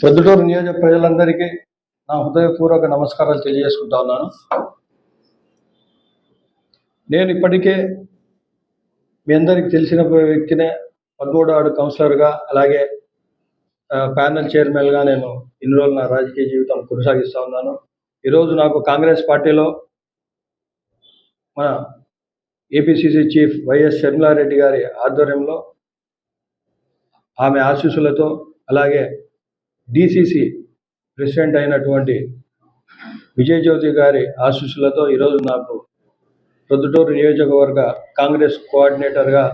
ప్రొద్దుటూరు నియోజక ప్రజలందరికీ నా హృదయపూర్వక నమస్కారాలు తెలియజేసుకుంటా ఉన్నాను. నేను ఇప్పటికే మీ అందరికీ తెలిసిన వ్యక్తినే పదమూడు ఆడు కౌన్సిలర్గా అలాగే ప్యానల్ ప్యానెల్ చైర్మన్గా నేను ఇన్ని రోజులు నా రాజకీయ జీవితం కొనసాగిస్తూ ఉన్నాను. ఈరోజు నాకు కాంగ్రెస్ పార్టీలో మన ఏపీసీసీ చీఫ్ వైఎస్ షర్మిలారెడ్డి గారి ఆధ్వర్యంలో ఆమె ఆశీస్సులతో అలాగే డిసిసి ప్రెసిడెంట్ అయినటువంటి విజయజ్యోతి గారి ఆశీస్సులతో ఈరోజు నాకు ప్రొద్దుటూరు నియోజకవర్గ కాంగ్రెస్ కోఆర్డినేటర్గా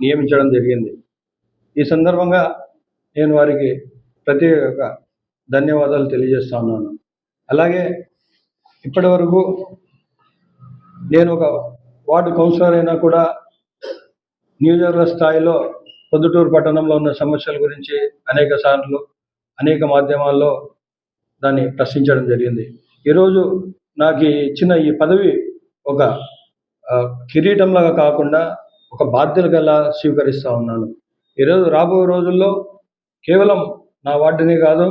నియమించడం జరిగింది. ఈ సందర్భంగా నేను వారికి ప్రత్యేక ధన్యవాదాలు తెలియజేస్తా ఉన్నాను. అలాగే ఇప్పటి వరకు నేను ఒక వార్డు కౌన్సిలర్ అయినా కూడా నియోజకవర్గ స్థాయిలో పొద్దుటూరు పట్టణంలో ఉన్న సమస్యల గురించి అనేక సార్లు అనేక మాధ్యమాల్లో దాన్ని ప్రశ్నించడం జరిగింది. ఈరోజు నాకు ఇచ్చిన ఈ పదవి ఒక కిరీటంలాగా కాకుండా ఒక బాధ్యతగా స్వీకరిస్తూ ఉన్నాను. ఈరోజు రాబోయే రోజుల్లో కేవలం నా వార్డునే కాదు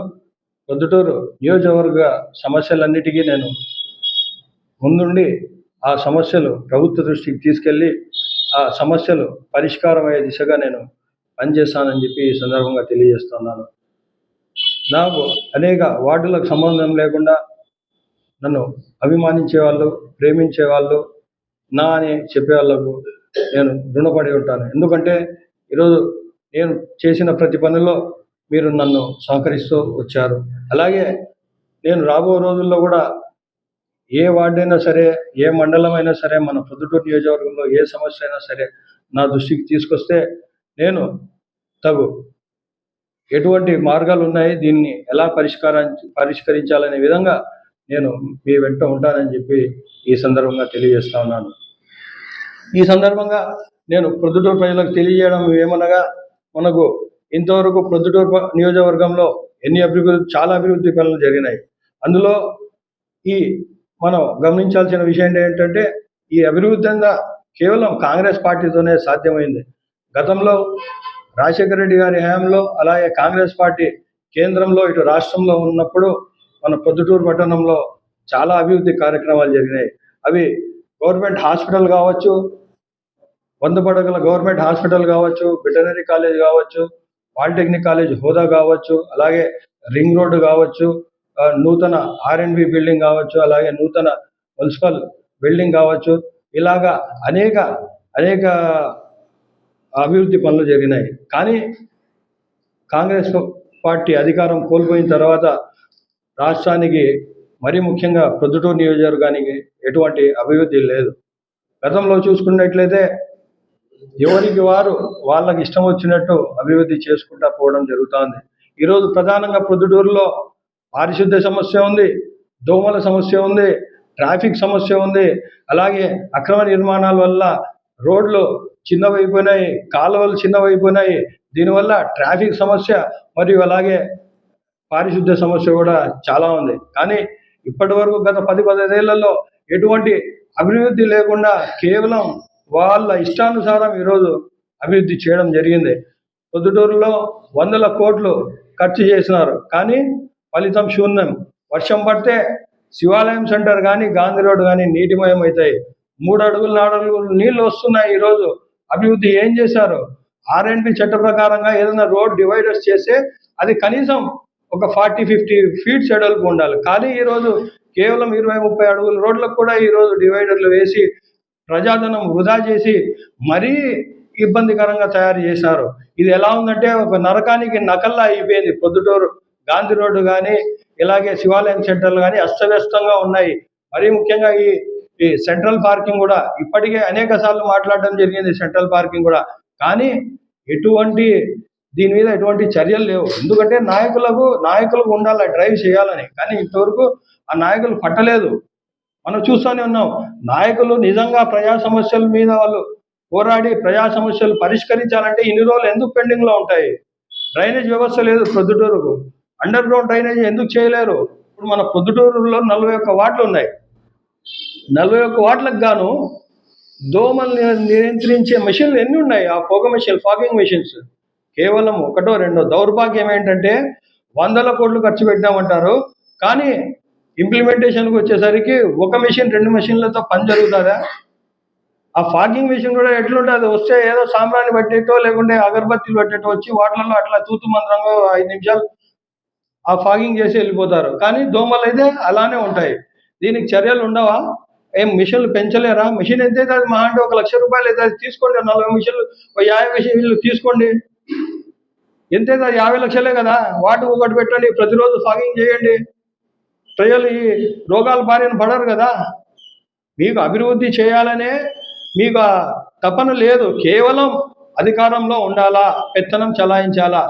పొద్దుటూరు నియోజకవర్గ సమస్యలన్నిటికీ నేను ముందుండి ఆ సమస్యలు ప్రభుత్వ దృష్టికి తీసుకెళ్ళి ఆ సమస్యలు పరిష్కారం అయ్యే దిశగా నేను పనిచేస్తానని చెప్పి ఈ సందర్భంగా తెలియజేస్తున్నాను. నాకు అనేక వార్డులకు సంబంధం లేకుండా నన్ను అభిమానించే వాళ్ళు ప్రేమించే వాళ్ళు నా అని చెప్పే వాళ్ళకు నేను రుణపడి ఉంటాను. ఎందుకంటే ఈరోజు నేను చేసిన ప్రతి పనిలో మీరు నన్ను సహకరిస్తూ వచ్చారు. అలాగే నేను రాబో రోజుల్లో కూడా ఏ వార్డు అయినా సరే ఏ మండలం అయినా సరే మన పొద్దుటూరు నియోజకవర్గంలో ఏ సమస్య అయినా సరే నా దృష్టికి తీసుకొస్తే నేను తగు ఎటువంటి మార్గాలు ఉన్నాయి దీన్ని ఎలా పరిష్కారం పరిష్కరించాలనే విధంగా నేను మీ వెంట ఉంటానని చెప్పి ఈ సందర్భంగా తెలియజేస్తా ఉన్నాను. ఈ సందర్భంగా నేను ప్రొద్దుటూరు ప్రజలకు తెలియజేయడం ఏమనగా మనకు ఇంతవరకు ప్రొద్దుటూరు నియోజకవర్గంలో ఎన్ని అభివృద్ధి చాలా అభివృద్ధి పనులు జరిగినాయి. అందులో ఈ మనం గమనించాల్సిన విషయం ఏంటంటే ఈ అభివృద్ధి కేవలం కాంగ్రెస్ పార్టీతోనే సాధ్యమైంది. గతంలో రాజశేఖర రెడ్డి గారి హయాంలో అలాగే కాంగ్రెస్ పార్టీ కేంద్రంలో ఇటు రాష్ట్రంలో ఉన్నప్పుడు మన పొద్దుటూరు పట్టణంలో చాలా అభివృద్ధి కార్యక్రమాలు జరిగినాయి. అవి గవర్నమెంట్ హాస్పిటల్ కావచ్చు వంద పడగల గవర్నమెంట్ హాస్పిటల్ కావచ్చు వెటనరీ కాలేజ్ కావచ్చు పాలిటెక్నిక్ కాలేజ్ హోదా కావచ్చు అలాగే రింగ్ రోడ్డు కావచ్చు ఆ, నూతన బి బిల్డింగ్ కావచ్చు అలాగే నూతన మున్సిపల్ బిల్డింగ్ కావచ్చు ఇలాగా అనేక అనేక అభివృద్ధి పనులు జరిగినాయి. కానీ కాంగ్రెస్ పార్టీ అధికారం కోల్పోయిన తర్వాత రాష్ట్రానికి మరీ ముఖ్యంగా ప్రొద్దుటూరు నియోజకవర్గానికి ఎటువంటి అభివృద్ధి లేదు. గతంలో చూసుకున్నట్లయితే ఎవరికి వారు వాళ్ళకి ఇష్టం వచ్చినట్టు అభివృద్ధి చేసుకుంటా పోవడం జరుగుతోంది. ఈరోజు ప్రధానంగా ప్రొద్దుటూరులో పారిశుద్ధ్య సమస్య ఉంది దోమల సమస్య ఉంది ట్రాఫిక్ సమస్య ఉంది. అలాగే అక్రమ నిర్మాణాల వల్ల రోడ్లు చిన్నవైపోయినాయి కాలువలు చిన్నవైపోయినాయి. దీనివల్ల ట్రాఫిక్ సమస్య మరియు అలాగే పారిశుద్ధ్య సమస్య కూడా చాలా ఉంది. కానీ ఇప్పటి వరకు గత పది పదిహేళ్ళలో ఎటువంటి అభివృద్ధి లేకుండా కేవలం వాళ్ళ ఇష్టానుసారం ఈరోజు అభివృద్ధి చేయడం జరిగింది. పొద్దుటూరులో వందల కోట్లు ఖర్చు చేసినారు. కానీ ఫలితం శూన్యం. వర్షం పడితే శివాలయం సెంటర్ కానీ గాంధీ రోడ్ కానీ నీటిమయం అవుతాయి మూడు అడుగులు నాలుగు అడుగులు నీళ్ళు వస్తున్నాయి ఈరోజు. అభివృద్ధి ఏం చేశారు? ఆర్ఎండ్బి చట్ట ప్రకారంగా ఏదైనా రోడ్ డివైడర్స్ చేస్తే అది కనీసం ఒక ఫార్టీ ఫిఫ్టీ ఫీట్ ఎడల్పు ఉండాలి. కానీ ఈరోజు కేవలం ఇరవై ముప్పై అడుగుల రోడ్లకు కూడా ఈరోజు డివైడర్లు వేసి ప్రజాధనం వృధా చేసి మరీ ఇబ్బందికరంగా తయారు చేశారు. ఇది ఎలా ఉందంటే ఒక నరకానికి నకల్లా అయిపోయింది. పొద్దుటూరు గాంధీ రోడ్డు కానీ ఇలాగే శివాలయం సెంటర్లు కానీ అస్తవ్యస్తంగా ఉన్నాయి. మరీ ముఖ్యంగా ఈ ఈ సెంట్రల్ పార్కింగ్ కూడా ఇప్పటికే అనేక సార్లు మాట్లాడడం జరిగింది సెంట్రల్ పార్కింగ్ కూడా. కానీ ఎటువంటి దీని మీద ఎటువంటి చర్యలు లేవు. ఎందుకంటే నాయకులకు నాయకులకు ఉండాలి డ్రైవ్ చేయాలని. కానీ ఇంతవరకు ఆ నాయకులు పట్టలేదు. మనం చూస్తూనే ఉన్నాం. నాయకులు నిజంగా ప్రజా సమస్యల మీద వాళ్ళు పోరాడి ప్రజా సమస్యలు పరిష్కరించాలంటే ఇన్ని రోజులు ఎందుకు పెండింగ్లో ఉంటాయి? డ్రైనేజ్ వ్యవస్థ లేదు ప్రొద్దుటూరుకు. అండర్ గ్రౌండ్ డ్రైనేజ్ ఎందుకు చేయలేరు? ఇప్పుడు మన పొద్దుటూరులో నలభై ఒక్క వాట్లు ఉన్నాయి. నలభై ఒక్క వాట్లకు గాను దోమల్ని నియంత్రించే మెషిన్లు ఎన్ని ఉన్నాయి? ఆ పొగ మెషిన్ ఫాగింగ్ మెషిన్స్ కేవలం ఒకటో రెండో దౌర్భాగ్యం ఏంటంటే వందల కోట్లు ఖర్చు పెట్టామంటారు కానీ ఇంప్లిమెంటేషన్కి వచ్చేసరికి ఒక మెషిన్ రెండు మెషిన్లతో పని జరుగుతుందా? ఆ ఫాగింగ్ మెషిన్ కూడా ఎట్లుంటుంది? వస్తే ఏదో సాంబ్రాన్ని పట్టేటో లేకుంటే అగరబత్తీలు పట్టేటో వచ్చి వాటిలలో అట్లా తూతు మంత్రంగా ఐదు నిమిషాలు ఆ ఫాగింగ్ చేసి వెళ్ళిపోతారు. కానీ దోమలు అయితే అలానే ఉంటాయి. దీనికి చర్యలు ఉండవా? ఏం మిషన్లు పెంచలేరా? మిషన్ ఎంత అయితే అది మా అంటే ఒక లక్ష రూపాయలు అయితే అది తీసుకోండి. నలభై మిషన్లు యాభై మిషన్లు తీసుకోండి. ఎంత అయితే అది యాభై లక్షలే కదా? వాటి ఒకటి పెట్టండి. ప్రతిరోజు ఫాగింగ్ చేయండి. ప్రజలు ఈ రోగాల బారిన పడరు కదా? మీకు అభివృద్ధి చేయాలనే మీకు తపన లేదు. కేవలం అధికారంలో ఉండాలా? పెత్తనం చలాయించాలా?